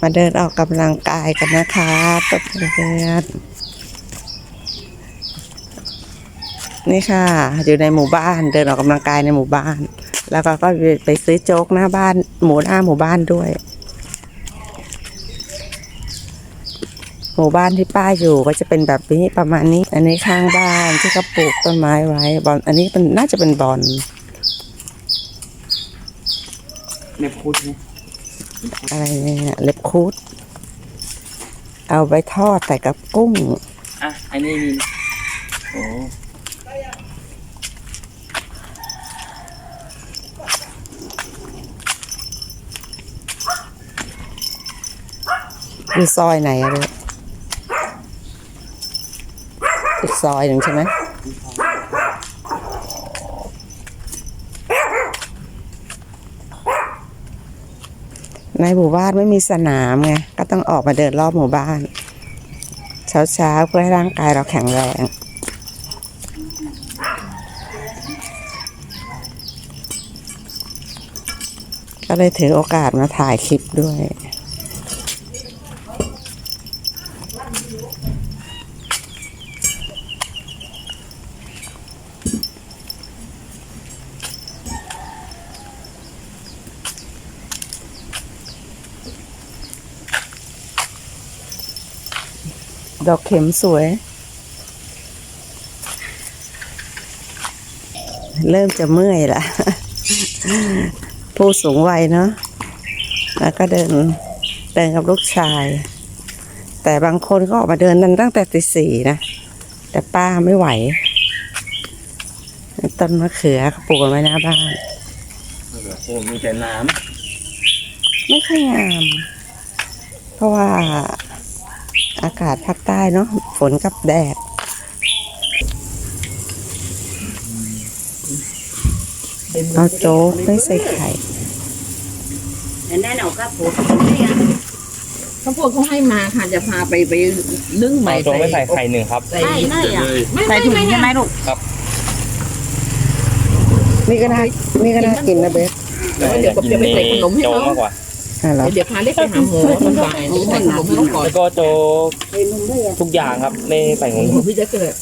มาเดินออกกำลังกายกันนะคะตบเพื่อนนี่ค่ะ อยู่ในหมู่บ้านเดินออกกำลังกายในหมู่บ้าน แล้วก็ก็ไปซื้อโจ๊กหน้าบ้าน หมูหน้าหมู่บ้านด้วย หมู่บ้านที่ป้าอยู่ก็จะเป็นแบบนี้ประมาณนี้ อันนี้ข้างบ้านที่เขาปลูกต้นไม้ไว้บอลอันนี้เป็นน่าจะเป็นบอลเล็บคุดนะ อะไรเนี่ยเล็บคูด เอาไปทอดใส่กับกุ้ง อะ อันนี้มีโอ้อยู่ซอยไหนอะลูกอีกซอยหนึ่งใช่ไหม ในหมู่บ้านไม่มีสนามไงก็ต้องออกมาเดินรอบหมู่บ้าน เช้าๆเพื่อให้ร่างกายเราแข็งแรงก็เลยถือโอกาสมาถ่ายคลิปด้วย ดอกเข็มสวย เริ่มจะเมื่อยละผู้สูงวัยเนาะแล้วก็เดินเดินกับลูกชาย แต่บางคนก็ออกมาเดินนั้นตั้งแต่ตีสี่นะ แต่ป้าไม่ไหว ต้นมะเขือเขาปลูกกันไว้หน้าบ้านโหมีแต่น้ไม่ค่อยงาม เพราะว่า อากาศภาคใต้เนาะฝนกับแดดเอาโจ๊กไม่ใส่ไข่นั่นเอาก็ปลูกเนี่ยเขาพวกเขาให้มาค่ะจะพาไปไปนึ่งำใหม่เอาโจ๊กไม่ใส่ไข่หนึ่งครับใส่ใช่นั่นอะไม่ใส่ไม่ถุงไม่ใช่ไหมลูกนี่ก็น่านี่ก็น่ากินนะเบสแต่ว่าเดี๋ยวผมจะไปใส่ขนมให้โจ๊กเขามากกว่า อะเหรอเดี๋ยวพาเล็กไปหาหมอตอนบ่ายนี่ใส่ขนมให้เขาก่อนแล้วก็โจ๊กใส่นมด้วยอะทุกอย่างครับไม่ใส่ของของพี่จะเกิด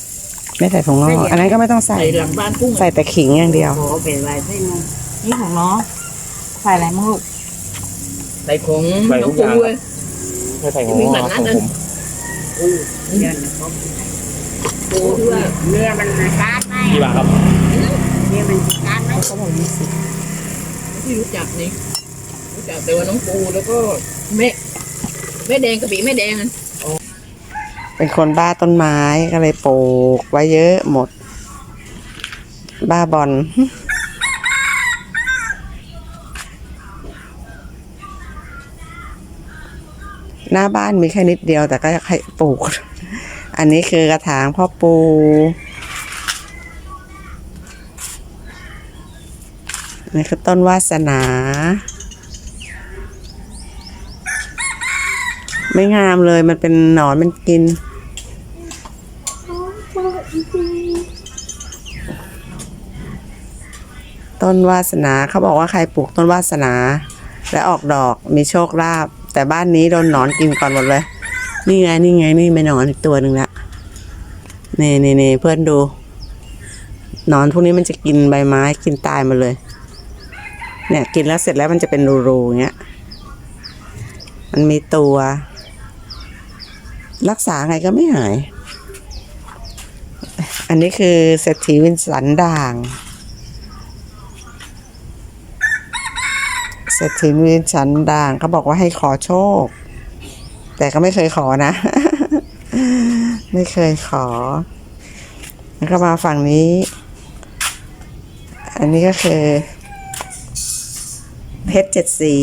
ไม่ใส่ผงงอกอันนั้นก็ไม่ต้องใส่ใส่หลังบ้านกุ้งใส่แต่ขิงอย่างเดียวขอเป็นไรใส่นมนี่ของน้องใส่อะไรมั่งลูกใส่ของน้องปูเลยไม่ใส่ของงอกของผมเดือนนะครบปูด้วยเนื้อมันการไหมกี่บาทครับเนื้อมันการไหมเขาบอกยี่สิบที่รู้จักนี่รู้ จักแต่ว่าน้องปูแล้วก็แม่แม่แดงกะปิแม่แดงอะเป็นคนบ้าต้นไม้ก็เลยปลูกไว้เยอะหมด บ้าบอล หน้าบ้านมีแค่นิดเดียวแต่ก็ให้ปลูก อันนี้คือกระถางพ่อปู นี่คือต้นวาสนา ไม่งามเลยมันเป็นหนอนมันกิน ต้นวาสนาเขาบอกว่าใครปลูกต้นวาสนา และออกดอกมีโชคลาภแต่บ้านนี้โดนหนอนกินก่อนหมดเลย นี่ไงนี่ไงนี่ไม่หนอนอีกตัวหนึ่งละนี่นี่นี่เพื่อนดูหนอนพวกนี้มันจะกินใบไม้กินตายมาเลย เนี่ยกินแล้วเสร็จแล้วมันจะเป็นรูๆอย่างเงี้ย มันมีตัว รักษาไงก็ไม่หาย อันนี้คือเศรษฐีวินสันด่างเศรษฐีวินสันด่างเขาบอกว่าให้ขอโชค แต่ก็ไม่เคยขอนะ ไม่เคยขอแล้วก็มาฝั่งนี้ อันนี้ก็คือ เพชรเจ็ดสี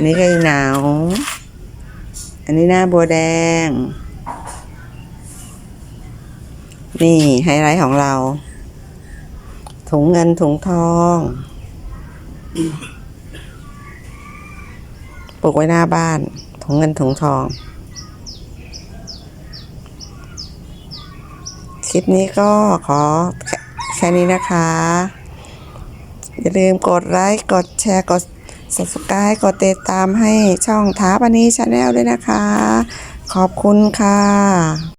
นนี้ก็หนาว อันนี้หน้าบัวแดง นี่ไฮไลท์ของเรา ถุงเงินถุงทองปลูกไว้หน้าบ้าน ถุงเงินถุงทอง คลิปนี้ก็ขอแค่แค่นี้นะคะ อย่าลืมกดไลค์ กดแชร์ กด subscribe กดติดตามให้ช่องท้าปนีชาแนลด้วยนะคะ ขอบคุณค่ะ